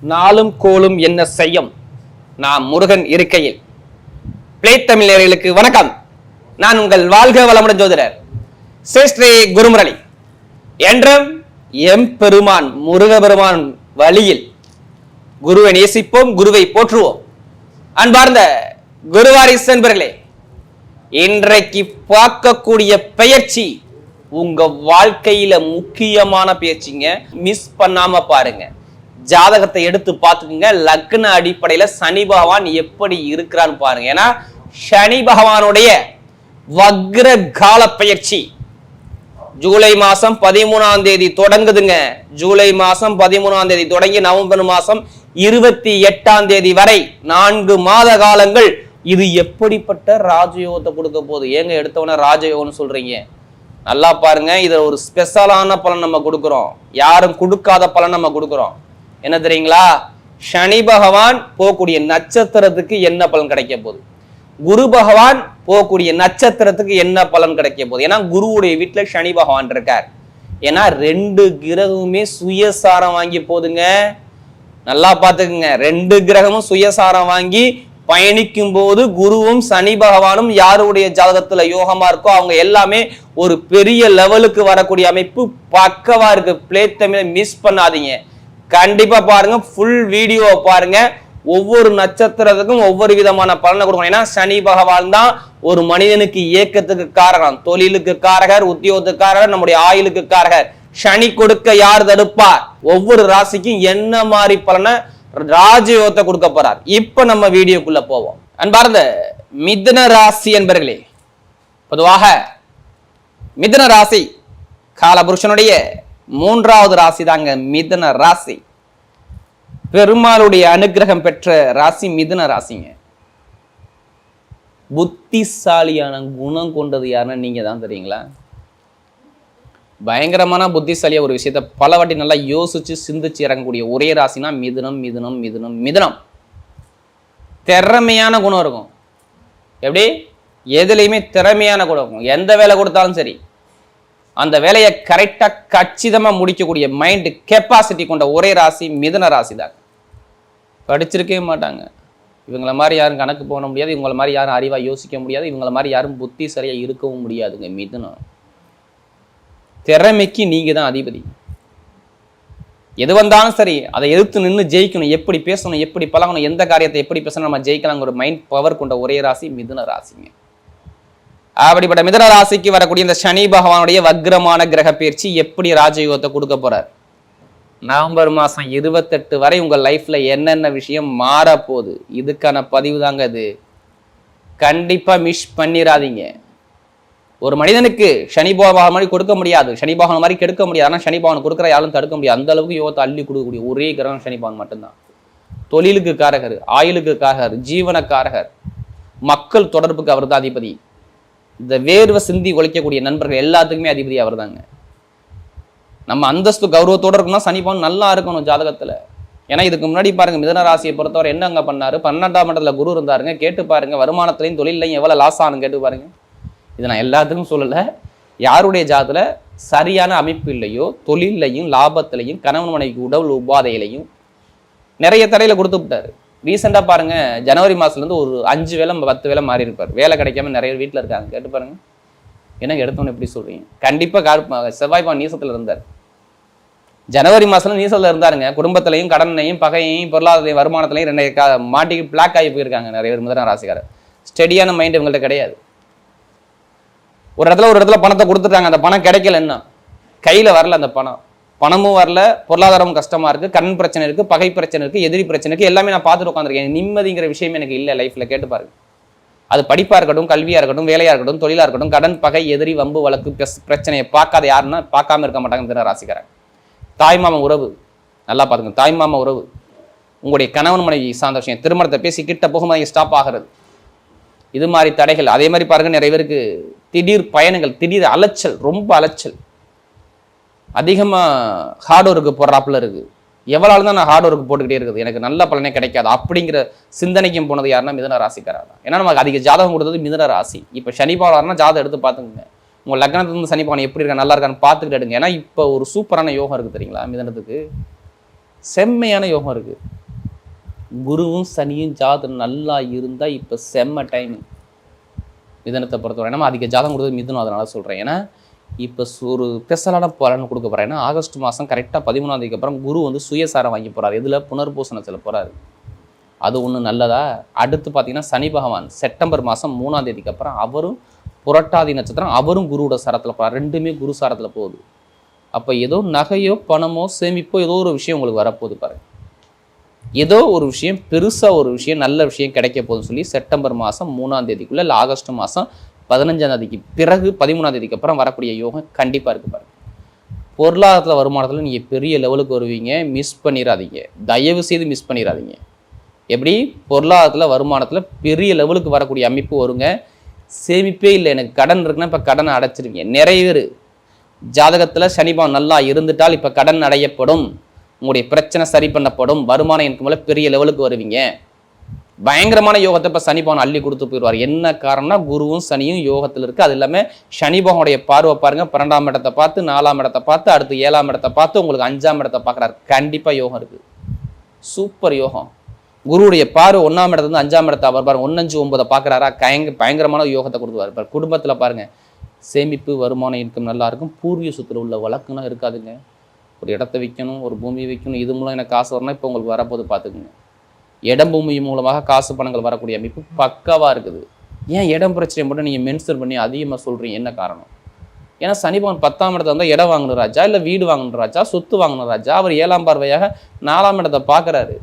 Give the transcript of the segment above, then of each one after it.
நாளும் கோலும் என்ன செய்யும்? நான் முருகன் இருக்கையில். பிளே தமிழர்களுக்கு வணக்கம். நான் உங்கள் வாழ்க வளமுடன் ஜோதிடர் ஸ்ரீ குருமுரளி. என்றும் எம் பெருமான் முருக பெருமான் வழியில் குருவை நேசிப்போம் குருவை போற்றுவோம். அன்பார்ந்த குருவாரிஸ் என்பர்களே இன்றைக்கு பார்க்கக்கூடிய பெயர்ச்சி உங்க வாழ்க்கையில முக்கியமான பயிற்சிங்க மிஸ் பண்ணாம பாருங்க. ஜாதகத்தை எடுத்து பார்த்துக்குங்க. லக்ன அடிப்படையில சனி பகவான் எப்படி இருக்கிறான்னு பாருங்க. ஏன்னா சனி பகவானுடைய வக்ர கால பயிற்சி ஜூலை மாசம் பதிமூணாம் தேதி தொடங்குதுங்க. ஜூலை மாசம் பதிமூணாம் தேதி தொடங்கி நவம்பர் மாசம் இருபத்தி எட்டாம் தேதி வரை நான்கு மாத காலங்கள் இது எப்படிப்பட்ட ராஜயோகத்தை கொடுக்க போகுது? ஏங்க எடுத்தவொடனே ராஜயோகம்னு சொல்றீங்க? நல்லா பாருங்க. இதுல ஒரு ஸ்பெஷலான பலன் நம்ம கொடுக்குறோம். யாரும் கொடுக்காத பலன் நம்ம கொடுக்குறோம். என்ன தெரியுங்களா? சனி பகவான் போகக்கூடிய நட்சத்திரத்துக்கு என்ன பலன் கிடைக்க போகுது? குரு பகவான் போகக்கூடிய நட்சத்திரத்துக்கு என்ன பலன் கிடைக்க போகுது? ஏன்னா குருவுடைய வீட்டில் சனி பகவான் இருக்கார். ஏன்னா ரெண்டு கிரகமுமே சுயசாரம் வாங்கி போதுங்க நல்லா பார்த்துக்குங்க. ரெண்டு கிரகமும் சுயசாரம் வாங்கி பயணிக்கும் போது குருவும் சனி பகவானும் யாருடைய ஜாதகத்துல யோகமா இருக்கோ அவங்க எல்லாமே ஒரு பெரிய லெவலுக்கு வரக்கூடிய அமைப்பு பக்கவா இருக்கு. பிளே தமிழை மிஸ் பண்ணாதீங்க. கண்டிப்பா பாருங்க ஃபுல் வீடியோ பாருங்க. ஒவ்வொரு நட்சத்திரத்துக்கும் ஒவ்வொரு விதமான பலனை கொடுக்கணும். ஏன்னா சனி பகவான் தான் ஒரு மனிதனுக்கு இயக்கத்துக்கு காரகம் தொழிலுக்கு காரகர் உத்தியோகத்துக்கு காரகர் நம்முடைய ஆயுளுக்கு காரகர். சனி கொடுக்க யார் தடுப்பார்? ஒவ்வொரு ராசிக்கும் என்ன மாதிரி பலனை ராஜயோகத்தை கொடுக்க போறார்? இப்ப நம்ம வீடியோக்குள்ள போவோம். அன்பார்ந்த மிதுன ராசி என்பர்களே பொதுவாக மிதுன ராசி காலபுருஷனுடைய மூன்றாவது ராசி தாங்க மிதுன ராசி. பெருமாளுடைய அனுகிரகம் பெற்ற ராசி மிதுன ராசிங்க. புத்திசாலியான குணம் கொண்டது யாருன்னு நீங்க தான் தெரியுங்களா? பயங்கரமான புத்திசாலியா ஒரு விஷயத்த பல வாட்டி நல்லா யோசிச்சு சிந்திச்சு இறங்கக்கூடிய ஒரே ராசினா மிதுனம் மிதுனம் மிதுனம் மிதுனம். திறமையான குணம் இருக்கும். எப்படி? எதுலையுமே திறமையான குணம் இருக்கும். எந்த வேலை கொடுத்தாலும் சரி. அந்த வேலையை கரெக்டாக கச்சிதமாக முடிக்கக்கூடிய மைண்டு கெப்பாசிட்டி கொண்ட ஒரே ராசி மிதுன ராசி தான். படிச்சிருக்கவே மாட்டாங்க. இவங்கள மாதிரி யாரும் கணக்கு போட முடியாது. இவங்கள மாதிரி யாரும் அறிவாக யோசிக்க முடியாது. இவங்கள மாதிரி யாரும் புத்தி சரியாக இருக்கவும் முடியாதுங்க மிதுனம் திறமைக்கு நீங்கள் தான் அதிபதி. எது வந்தாலும் சரி அதை எதிர்த்து நின்று ஜெயிக்கணும். எப்படி பேசணும் எப்படி பழகணும் எந்த காரியத்தை எப்படி பேசணும் நம்ம ஜெயிக்கலாங்கிற ஒரு மைண்ட் பவர் கொண்ட ஒரே ராசி மிதுன ராசிங்க. அப்படிப்பட்ட மிதன ராசிக்கு வரக்கூடிய இந்த சனி பகவானுடைய வக்ரமான கிரக பயிற்சி எப்படி ராஜயோகத்தை கொடுக்க போறார்? நவம்பர் மாதம் இருபத்தெட்டு வரை உங்கள் லைஃப்பில் என்னென்ன விஷயம் மாறப் போகுது இதுக்கான பதிவு தாங்க இது. கண்டிப்பாக மிஸ் பண்ணிடாதீங்க ஒரு மனிதனுக்கு சனி பகவான் மாதிரி கொடுக்க முடியாது. சனி பகவான் மாதிரி கெடுக்க முடியாது. ஆனால் சனி பகவான் கொடுக்குற யாரும் தடுக்க முடியாது. அந்த அளவுக்கு யோகத்தை அள்ளி கொடுக்கக்கூடிய ஒரே கிரகம் சனி பகவான் மட்டும்தான். தொழிலுக்கு காரகர் ஆயுளுக்கு காரகர் ஜீவனக்காரகர் மக்கள் தொடர்புக்கு அவர் தான் அதிபதி. இந்த வேர்வை சிந்தி உழைக்கக்கூடிய நண்பர்கள் எல்லாத்துக்குமே அதிபதி அவர் தாங்க நம்ம அந்தஸ்து கௌரவத்தோட இருக்கணும்னா சனி நல்லா இருக்கணும் ஜாதகத்தில். ஏன்னா இதுக்கு முன்னாடி பாருங்க மிதன ராசியை பொறுத்தவரை என்னங்க பண்ணாரு? பன்னெண்டாம் மண்டலத்தில் குரு இருந்தாருங்க. கேட்டு பாருங்க வருமானத்திலையும் தொழிலையும் எவ்வளோ லாஸ் ஆனு கேட்டு பாருங்க. இது நான் எல்லாத்துக்கும் சொல்லலை. யாருடைய ஜாதத்தில் சரியான அமைப்பு இல்லையோ தொழிலையும் லாபத்திலையும் கணவன் மனைவிக்கு உடல் உபாதையிலையும் நிறைய தடையில் கொடுத்து விட்டாரு. ரீசெண்டாக பாருங்க ஜனவரி மாதத்துலேருந்து ஒரு அஞ்சு வேலை பத்து வேலை மாறி இருப்பார். வேலை கிடைக்காம நிறைய வீட்டில் இருக்காங்க. கேட்டு பாருங்க. எனக்கு எடுத்தோன்னு எப்படி சொல்றீங்க? கண்டிப்பாக கார் செவ்வாய் நீசத்தில் இருந்தார். ஜனவரி மாதம் நீசத்தில் இருந்தாருங்க. குடும்பத்திலையும் கடனையும் பகையையும் பொருளாதாரத்தையும் வருமானத்திலையும் ரெண்டு கா மாட்டி பிளாக் ஆகி போயிருக்காங்க நிறைய பேர் முதலாம் ராசிக்காரர். ஸ்டெடியான மைண்ட் இவங்கள்ட்ட கிடையாது. ஒரு இடத்துல ஒரு இடத்துல பணத்தை கொடுத்துட்டாங்க. அந்த பணம் கிடைக்கல என்ன கையில் வரல அந்த பணம். பணமும் வரல பொருளாதாரமும் கஷ்டமாக இருக்குது கண் பிரச்சனை இருக்குது பகை பிரச்சனை இருக்குது எதிரி பிரச்சனை இருக்குது எல்லாமே நான் பார்த்துட்டு உட்காந்துருக்கேன் நிம்மதிங்கிற விஷயம் எனக்கு இல்லை லைஃப்பில் கேட்டு பாருங்க. அது படிப்பாக இருக்கட்டும் கல்வியாக இருக்கட்டும் வேலையாக இருக்கட்டும் தொழிலாக இருக்கட்டும் கடன் பகை எதிரி வம்பு வழக்கு பிரஸ்- பிரச்சனையை பார்க்காத யாருன்னா பார்க்காம இருக்க மாட்டாங்க தின ராசிக்காரன் தாய்மாம உறவு. நல்லா பாருங்க தாய்மாம உறவு. உங்களுடைய கணவன் மனைவி சார்ந்த விஷயம் திருமணத்தை பேசி கிட்ட போகும்போது ஸ்டாப் ஆகிறது. இது மாதிரி தடைகள். அதே மாதிரி பாருங்கள் நிறைய பேருக்கு திடீர் பயணங்கள் திடீர் அலைச்சல் ரொம்ப அலைச்சல். அதிகமாக ஹார்ட் ஒர்க்கு போடுறாப்புல இருக்குது எவ்வளோ தான் நான் ஹார்ட் ஒர்க் போட்டுக்கிட்டே இருக்குது. எனக்கு நல்ல பலனே கிடைக்காது. அப்படிங்கிற சிந்தனைக்கும் போனது யாருன்னா மிதன ராசிக்காரா தான் ஏன்னா நமக்கு அதிக ஜாதகம் கொடுத்தது மிதன ராசி. இப்போ சனி பகவானா ஜாதகம் எடுத்து பார்த்துங்க உங்கள் லக்னத்துலேருந்து சனி பகவான் எப்படி இருக்கா நல்லா இருக்கான்னு பார்த்துக்கிட்டு எடுங்க. ஏன்னா இப்போ ஒரு சூப்பரான யோகம் இருக்குது தெரியுங்களா மிதனத்துக்கு? செம்மையான யோகம் இருக்குது குருவும் சனியும் ஜாதகம் நல்லா இருந்தால் இப்போ செம்ம டைம் மிதனத்தை பொறுத்தவரை. ஏன்னா அதிக ஜாதகம் கொடுத்தது மிதனம் அதனால் சொல்கிறேன் ஏன்னா இப்போ ஒரு ஸ்பெஷலான பலன் கொடுக்க போறேன். ஏன்னா ஆகஸ்ட் மாதம் கரெக்டாக பதிமூணாம் தேதிக்கு அப்புறம் குரு வந்து சுயசாரம் வாங்கி போறாரு. இதில் புனர்பூசணத்தில் போகிறாரு அது ஒன்று நல்லதா? அடுத்து பார்த்தீங்கன்னா சனி பகவான் செப்டம்பர் மாதம் மூணாம் தேதிக்கு அப்புறம் அவரும் புரட்டாதி நட்சத்திரம் அவரும் குருவோட சாரத்தில் போகிறார் ரெண்டுமே குரு சாரத்தில் போகுது. அப்போ ஏதோ நகையோ பணமோ சேமிப்போ ஏதோ ஒரு விஷயம் உங்களுக்கு வரப்போகுது பாருங்க ஏதோ ஒரு விஷயம் பெருசாக ஒரு விஷயம் நல்ல விஷயம் கிடைக்க போகுதுன்னு சொல்லி செப்டம்பர் மாதம் மூணாந்தேதிக்குள்ளே இல்லை ஆகஸ்ட் மாதம் பதினஞ்சாம் தேதிக்கு பிறகு பதிமூணாம் தேதிக்கு அப்புறம் வரக்கூடிய யோகம் கண்டிப்பாக இருக்கு பாருங்க. பொருளாதாரத்தில் வருமானத்தில் நீங்கள் பெரிய லெவலுக்கு வருவீங்க மிஸ் பண்ணிடாதீங்க தயவு செய்து மிஸ் பண்ணிடாதீங்க எப்படி? பொருளாதாரத்தில் வருமானத்தில் பெரிய லெவலுக்கு வரக்கூடிய அமைப்பு வருங்க. சேமிப்பே இல்லை. எனக்கு கடன் இருக்குன்னா இப்போ கடனை அடைச்சிருவீங்க நிறைய பேர் ஜாதகத்தில் சனிபாவம் நல்லா இருந்துட்டால் இப்போ கடன் அடையப்படும். உங்களுடைய பிரச்சனை சரி பண்ணப்படும். வருமானம் இன்கமில் பெரிய லெவலுக்கு வருவீங்க. பயங்கரமான யோகத்தை இப்போ சனிபவன் அள்ளி கொடுத்து போயிடுவார். என்ன காரணம்னா குருவும் சனியும் யோகத்தில் இருக்குது அது இல்லாமல் சனிபவனுடைய பார்வை பாருங்க பன்னெண்டாம் இடத்தை பார்த்து நாலாம் இடத்தை பார்த்து அடுத்து ஏழாம் இடத்தை பார்த்து உங்களுக்கு அஞ்சாம் இடத்தை பார்க்குறாரு. கண்டிப்பாக யோகம் இருக்குது சூப்பர் யோகம். குருவுடைய பார்வை ஒன்றாம் இடத்துல அஞ்சாம் இடத்தை அவர் பாருங்க ஒன்னஞ்சு ஒன்பதை பார்க்குறாரா? கயங்க பயங்கரமான யோகத்தை கொடுத்துருவார். இப்போ குடும்பத்தில் பாருங்கள் சேமிப்பு வருமானம் இன்கம் நல்லாயிருக்கும் பூர்வீக சுற்றில் உள்ள வழக்குலாம் இருக்காதுங்க. ஒரு இடத்த விற்கணும் ஒரு பூமியை விற்கணும் இது மூலம் எனக்கு காசு வரணும் இப்போ உங்களுக்கு வரப்போது பார்த்துக்குங்க இடம் பூமி மூலமாக காசு பணங்கள் வரக்கூடிய அமைப்பு பக்காவாக இருக்குது. ஏன் இடம் பிரச்சனை மட்டும் நீங்கள் மென்ஷன் பண்ணி அதிகமாக சொல்கிறீங்க என்ன காரணம்? ஏன்னா சனிபவன் பத்தாம் இடத்துல வந்தால் இடம் வாங்கணும் ராஜா இல்லை வீடு வாங்கணும் ராஜா சொத்து வாங்கணும் ராஜா. அவர் ஏழாம் பார்வையாக நாலாம் இடத்தை பார்க்குறாரு.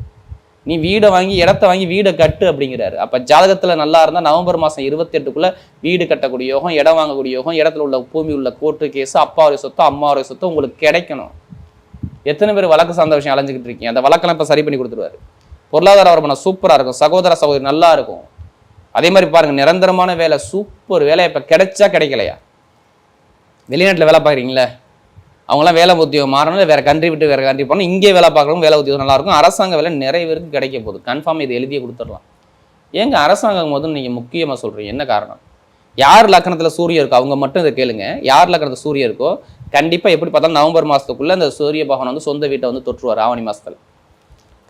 நீ வீடை வாங்கி இடத்த வாங்கி வீடை கட்டு அப்படிங்கிறாரு. அப்போ ஜாதகத்தில் நல்லா இருந்தால் நவம்பர் மாதம் இருபத்தெட்டுக்குள்ளே வீடு கட்டக்கூடிய யோகம் இடம் வாங்கக்கூடிய யோகம் இடத்துல உள்ள பூமி உள்ள கோர்ட்டு கேஸ் அப்பாவுடைய சொத்து அம்மாவுடைய சொத்து உங்களுக்கு கிடைக்கணும். எத்தனை பேர் வழக்கு சார்ந்த விஷயம் அலைஞ்சிக்கிட்டு இருக்கீங்க? அந்த வழக்கெல்லாம் இப்போ சரி பண்ணி கொடுத்துருவாரு. பொருளாதார வருமானம் சூப்பராக இருக்கும். சகோதர சகோதரி நல்லா இருக்கும். அதே மாதிரி பாருங்க நிரந்தரமான வேலை சூப்பர் வேலை இப்போ கிடைச்சா கிடைக்கலையா? வெளிநாட்டில் வேலை பார்க்குறீங்களே? அவங்களாம் வேலை உத்தியோகம் மாறணும் வேறு கண்ட்ரி விட்டு வேறு கண்ட்ரி போனால் இங்கே வேலை பார்க்குறவங்க வேலை உத்தியோகம் நல்லா இருக்கும். அரசாங்க வேலை நிறைய பேருக்கு கிடைக்க போகுது. கன்ஃபார்ம் இது எழுதியே கொடுத்துடலாம். ஏங்க அரசாங்கம் போது நீங்கள் முக்கியமாக சொல்கிறீங்க என்ன காரணம்? யார் லக்கணத்தில் சூரியன் இருக்கோ அவங்க மட்டும் இதை கேளுங்க. யார் லக்கணத்தில் சூரியன் இருக்கோ கண்டிப்பாக எப்படி பார்த்தாலும் நவம்பர் மாதத்துக்குள்ளே அந்த சூரிய பகவான் வந்து சொந்த வீட்டை வந்து தொற்றுவார். ஆவணி மாதத்தில்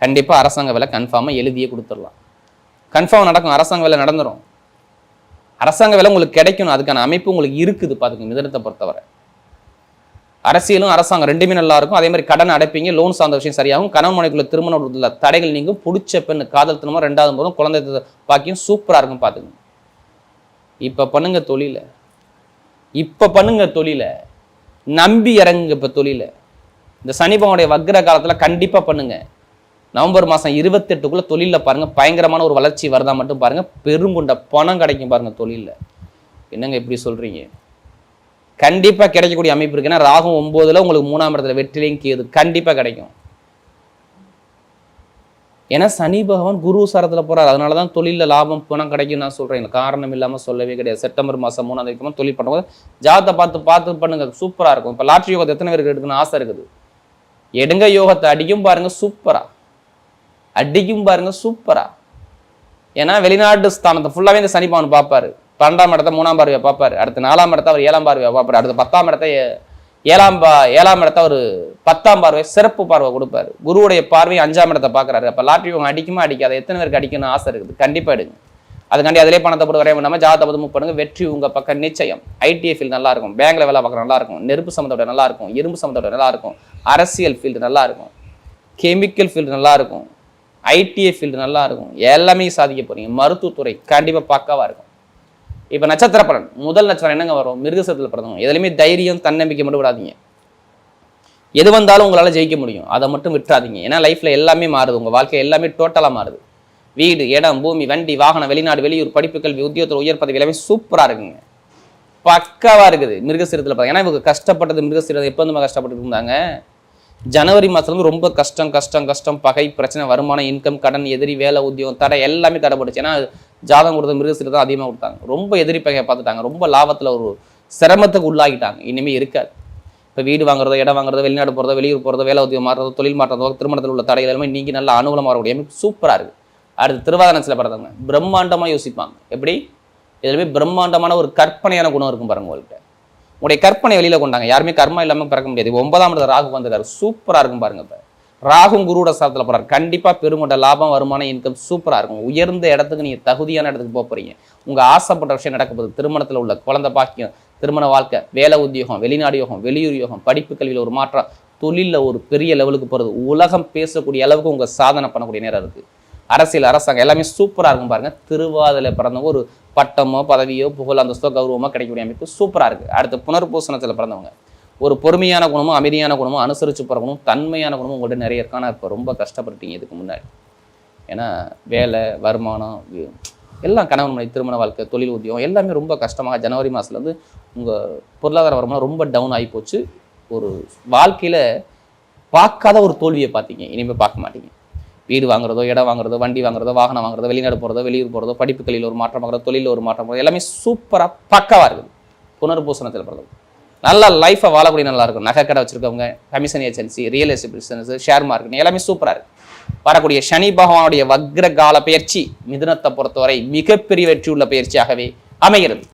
கண்டிப்பாக அரசாங்க வேலை கன்ஃபார்மாக எழுதியே கொடுத்துடலாம். கன்ஃபார்ம் நடக்கும் அரசாங்க வேலை நடந்துடும் அரசாங்க வேலை உங்களுக்கு கிடைக்கணும் அதுக்கான அமைப்பு உங்களுக்கு இருக்குது பார்த்துங்க மிதனத்தை பொறுத்தவரை. அரசியலும் அரசாங்கம் ரெண்டுமே நல்லா இருக்கும். அதே மாதிரி கடன் அடைப்பீங்க லோன் சார்ந்த விஷயம் சரியாகும். கணவன் மனைக்குள்ள உள்ள தடைகள் நீங்கும். பிடிச்ச பெண் காதல் திருமணம் ரெண்டாவது போதும் குழந்தை பாக்கியும் பாக்கியம் சூப்பராக இருக்கும் பார்த்துங்க இப்போ பண்ணுங்க தொழில. இப்போ பண்ணுங்க தொழில. நம்பி இறங்குங்க இப்போ தொழில. இந்த சனிபவனுடைய வக்ர காலத்தில் கண்டிப்பாக பண்ணுங்கள் நவம்பர் மாதம் இருபத்தெட்டுக்குள்ளே தொழிலில் பாருங்கள் பயங்கரமான ஒரு வளர்ச்சி வருதா மட்டும் பாருங்கள் பெருங்குண்ட பணம் கிடைக்கும் பாருங்கள் தொழிலில். என்னங்க இப்படி சொல்கிறீங்க கண்டிப்பாக கிடைக்கக்கூடிய அமைப்பு இருக்குன்னா ராகம் ஒம்போதில் உங்களுக்கு மூணாம் இடத்துல வெற்றிலையும் கேது கண்டிப்பாக கிடைக்கும். ஏன்னா சனி பகவான் குரு சாரத்தில் போகிறார் அதனால தான் தொழிலில் லாபம் பணம் கிடைக்கும் நான் சொல்கிறேன் எனக்கு காரணம் இல்லாமல் சொல்லவே கிடையாது. செப்டம்பர் மாதம் மூணாம் தேதி தொழில் பண்ணும்போது ஜாதத்தை பார்த்து பார்த்து பண்ணுங்க. சூப்பராக இருக்கும். இப்போ லாட்ரி யோகத்தை எத்தனை பேருக்கு எடுக்கணும்னு ஆசை இருக்குது? எடுங்க யோகத்தை அடிக்கும் பாருங்கள் சூப்பராக அடிக்கும் பாருங்க சூப்பரா ஏன்னா வெளிநாட்டு ஸ்தானத்தை ஃபுல்லாவே இந்த சனி பகவான் பார்ப்பாரு. பன்னெண்டாம் இடத்த மூணாம் பார்வையை பார்ப்பாரு. அடுத்து நாலாம் இடத்த அவர் ஏழாம் பார்வையை பார்ப்பாரு. அடுத்து பத்தாம் இடத்த ஏழாம் பா ஏழாம் இடத்த ஒரு பத்தாம் பார்வை சிறப்பு பார்வை கொடுப்பாரு. குருவுடைய பார்வையை அஞ்சாம் இடத்தை பார்க்குறாரு. அப்போ லாட்ரி உங்க அடிக்குமா அடிக்காத? எத்தனை பேருக்கு அடிக்கணும்னு ஆசை இருக்குது? கண்டிப்பாக எடுங்க. அதுக்காண்டி அதிலே பணத்தை போட்டு வரைய பண்ணாமல் ஜாதகத்தை பார்த்து மூவ் பண்ணுங்க. வெற்றி உங்க பக்கம் நிச்சயம். ஐடிஐ ஃபீல்டு நல்லா இருக்கும். பேங்க்ல வேலை பார்க்குற நல்லா இருக்கும். நெருப்பு சம்மந்தோட நல்லா இருக்கும். இரும்பு சம்மந்தோட நல்லா இருக்கும். அரசியல் ஃபீல்டு நல்லா இருக்கும். கெமிக்கல் ஃபீல்டு நல்லா இருக்கும். ஐடிஐ ஃபீல்டு நல்லா இருக்கும் எல்லாமே சாதிக்க போகிறீங்க மருத்துவத்துறை கண்டிப்பாக பக்காவாக இருக்கும். இப்போ நட்சத்திர பலன். முதல் நட்சத்திரம் என்னங்க வரும்? மிருகசத்தில் பிறந்தவங்க. எதுலையுமே தைரியம் தன்னம்பிக்கை மட்டும் விடாதீங்க எது வந்தாலும் உங்களால் ஜெயிக்க முடியும். அதை மட்டும் விட்டுறாதீங்க. ஏன்னா லைஃப்பில் எல்லாமே மாறுது. உங்கள் வாழ்க்கை எல்லாமே டோட்டலாக மாறுது. வீடு இடம் பூமி வண்டி வாகனம் வெளிநாடு வெளியூர் படிப்பு கல்வி உத்தியோகத்தில் உயர் பதவி எல்லாமே சூப்பராக இருக்குங்க. பக்காவாக இருக்குது. மிருகசீரத்தில் பாருங்க ஏன்னா இவங்க கஷ்டப்பட்டது மிருகசீரத்தை எப்போ வந்து கஷ்டப்பட்டு இருந்தாங்க? ஜனவரி மாதத்துலேருந்து ரொம்ப கஷ்டம் கஷ்டம் கஷ்டம் பகை பிரச்சனை வருமானம் இன்கம் கடன் எதிரி வேலை உத்தியோகம் தடை எல்லாமே தடைப்பட்டுச்சு ஏன்னா ஜாதகம் கொடுத்த மிருகசீரை தான் அதிகமாக கொடுத்தாங்க. ரொம்ப எதிரி பகையை பார்த்துட்டாங்க. ரொம்ப லாபத்தில் ஒரு சிரமத்துக்கு உள்ளாகிட்டாங்க. இனிமேல் இருக்காது. இப்போ வீடு வாங்குறதோ இடம் வாங்குறதோ வெளிநாடு போகிறதோ வெளியூர் போகிறதோ வேலை உத்தியோகம் மாறுறதோ தொழில் மாற்றதோ திருமணத்தில் உள்ள தடைகள் எல்லாமே நீங்கள் நல்ல அனுகூலமாக வரக்கூடிய சூப்பராக இருக்குது அடுத்து திருவாதனத்தில் பிறந்தவங்க பிரம்மாண்டமாக யோசிப்பாங்க. எப்படி? இதுலமே பிரம்மாண்டமான ஒரு கற்பனையான குணம் இருக்கும் பாருங்க உங்கள்கிட்ட. உங்களுடைய கற்பனை வெளியில கொண்டாங்க. யாருமே கர்மா இல்லாம பிறக்க முடியாது. ஒன்பதாம் இடத்துல ராகு வந்துட்டாரு சூப்பரா இருக்கும் பாருங்க இப்ப. ராகும் குருவோட சாதத்தில் போறாரு. கண்டிப்பா பெருங்கொண்ட லாபம் வருமானம் இன்கம் சூப்பரா இருக்கும். உயர்ந்த இடத்துக்கு நீங்க தகுதியான இடத்துக்கு போக போறீங்க. உங்க ஆசைப்பட்ட விஷயம் நடக்க போகுது. திருமணத்துல உள்ள குழந்தை பாக்கியம் திருமண வாழ்க்கை வேலை உத்தியோகம் வெளிநாடு யோகம் வெளியூர் யோகம் படிப்பு கல்வியில் ஒரு மாற்றம் தொழிலில் ஒரு பெரிய லெவலுக்கு போகிறது உலகம் பேசக்கூடிய அளவுக்கு உங்கள் சாதனை பண்ணக்கூடிய நேரம் இருக்குது அரசியல் அரசாங்கம் எல்லாமே சூப்பராக இருக்கும் பாருங்கள் திருவாதலை பிறந்தவங்க ஒரு பட்டமோ பதவியோ புகழ் அந்தஸ்தோ கௌரவமோ கிடைக்கக்கூடிய அமைப்பு சூப்பராக இருக்குது அடுத்து புனர்பூசணத்தில் பிறந்தவங்க. ஒரு பொறுமையான குணமும் அமைதியான குணமும் அனுசரித்து போகிறவங்களும் தன்மையான குணமும் உங்கள்கிட்ட நிறைய இருக்கானா இப்போ ரொம்ப கஷ்டப்பட்டுட்டீங்க இதுக்கு முன்னாடி. ஏன்னா வேலை வருமானம் எல்லாம் கணவன் மனைவி திருமண வாழ்க்கை தொழில் உத்தியோகம் எல்லாமே ரொம்ப கஷ்டமாக ஜனவரி மாதத்துலேருந்து உங்கள் பொருளாதார வருமானம் ரொம்ப டவுன் ஆகி போச்சு. ஒரு வாழ்க்கையில் பார்க்காத ஒரு தோல்வியை பார்த்தீங்க. இனிமேல் பார்க்க மாட்டீங்க. வீடு வாங்குறதோ இடம் வாங்குறதோ வண்டி வாங்குறதோ வாகனம் வாங்குறதோ வெளிநாடு போகிறதோ வெளியூர் போகிறதோ படிப்புகளில் ஒரு மாற்றம் வாங்குறதோ தொழிலில் ஒரு மாற்றம் எல்லாமே சூப்பராக பக்காவாக இருக்குது. புனர்பூசணத்தில் பிறந்தது நல்ல லைஃப்பை வாழக்கூடிய நல்லா இருக்கும். நகை கடை வச்சுருக்கவங்க commission agency real estate business share market எல்லாமே சூப்பராக இருக்குது வரக்கூடிய சனி பகவானுடைய வக்ர கால பயிற்சி மிதுனத்தை பொறுத்தவரை மிகப்பெரிய வெற்றி உள்ள பயிற்சியாகவே அமைகிறது.